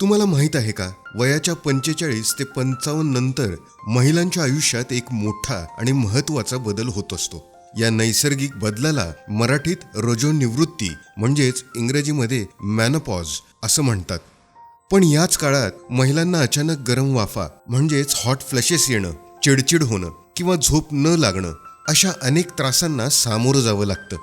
तुम्हाला माहीत आहे का? वयाच्या पंचेचाळीस ते पंचावन्न नंतर महिलांच्या आयुष्यात एक मोठा आणि महत्त्वाचा बदल होत असतो. या नैसर्गिक बदलाला मराठीत रजोनिवृत्ती म्हणजेच इंग्रजीमध्ये मॅनपॉज असं म्हणतात. पण याच काळात महिलांना अचानक गरम वाफा म्हणजेच हॉट फ्लॅशेस येणं चिडचिड होणं किंवा झोप न लागणं अशा अनेक त्रासांना सामोरं जावं लागतं.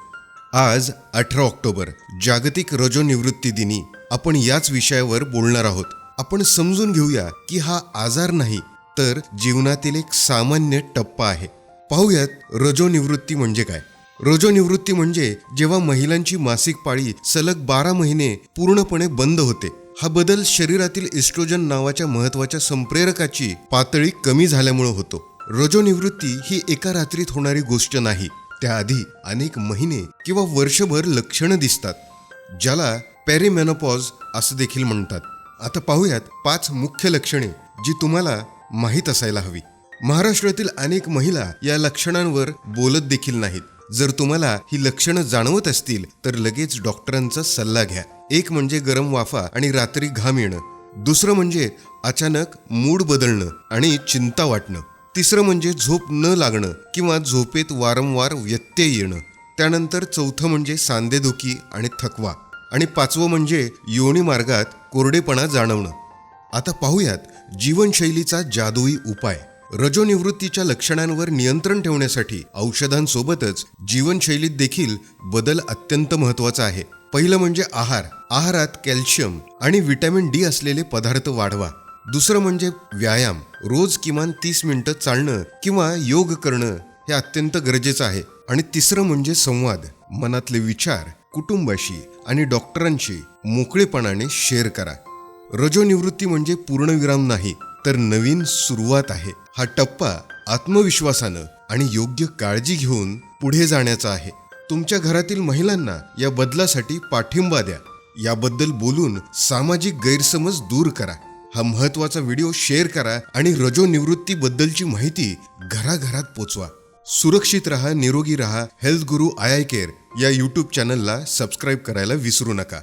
आज अठरा ऑक्टोबर जागतिक रजोनिवृत्ती दिनी आपण याच विषयावर बोलणार आहोत. आपण समजून घेऊया की हा आजार नाही तर जीवनातील एक सामान्य टप्पा आहे. पाहूयात रजोनिवृत्ती म्हणजे काय? रजोनिवृत्ती म्हणजे जेव्हा महिलांची मासिक पाळी सलग बारा महिने पूर्णपणे बंद होते. हा बदल शरीरातील इस्ट्रोजन नावाच्या महत्त्वाच्या संप्रेरकाची पातळी कमी झाल्यामुळे होतो. रजोनिवृत्ती ही एका रात्रीत होणारी गोष्ट नाही. त्याआधी अनेक महिने किंवा वर्षभर लक्षणं दिसतात ज्याला पॅरिमेनोपॉज असं देखील म्हणतात. आता पाहूयात पाच मुख्य लक्षणे जी तुम्हाला माहीत असायला हवी. महाराष्ट्रातील अनेक महिला या लक्षणांवर बोलत देखील नाहीत. जर तुम्हाला ही लक्षणं जाणवत असतील तर लगेच डॉक्टरांचा सल्ला घ्या. एक म्हणजे गरम वाफा आणि रात्री घाम येणं. दुसरं म्हणजे अचानक मूड बदलणं आणि चिंता वाटणं. तिसरं म्हणजे झोप न लागणं किंवा झोपेत वारंवार व्यत्यय येणं. त्यानंतर चौथं म्हणजे सांधेदुखी आणि थकवा. आणि पाचवं म्हणजे योनी मार्गात कोरडेपणा जाणवणं. आता पाहूयात जीवनशैलीचा जादुई उपाय. रजोनिवृत्तीच्या लक्षणांवर नियंत्रण ठेवण्यासाठी औषधांसोबतच जीवनशैलीत देखील बदल अत्यंत महत्त्वाचा आहे. पहिलं म्हणजे आहार. आहारात कॅल्शियम आणि व्हिटॅमिन डी असलेले पदार्थ वाढवा. दुसरं म्हणजे व्यायाम. रोज किमान तीस मिनिटं चालणं किंवा योग करणं हे अत्यंत गरजेचं आहे. आणि तिसरं म्हणजे संवाद. मनातले विचार कुटुंबाशी आणि डॉक्टरांशी मोकळेपणाने शेअर करा. रजोनिवृत्ती म्हणजे पूर्णविराम नाही तर नवीन सुरुवात आहे. हा टप्पा आत्मविश्वासानं आणि योग्य काळजी घेऊन पुढे जाण्याचा आहे. तुमच्या घरातील महिलांना या बदलासाठी पाठिंबा द्या. याबद्दल बोलून सामाजिक गैरसमज दूर करा. हा महत्त्वाचा व्हिडिओ शेअर करा आणि रजोनिवृत्तीबद्दलची माहिती घराघरात पोचवा. सुरक्षित रहा निरोगी रहा health guru I I care या यूट्यूब चॅनलला सबस्क्राईब करायला विसरू नका.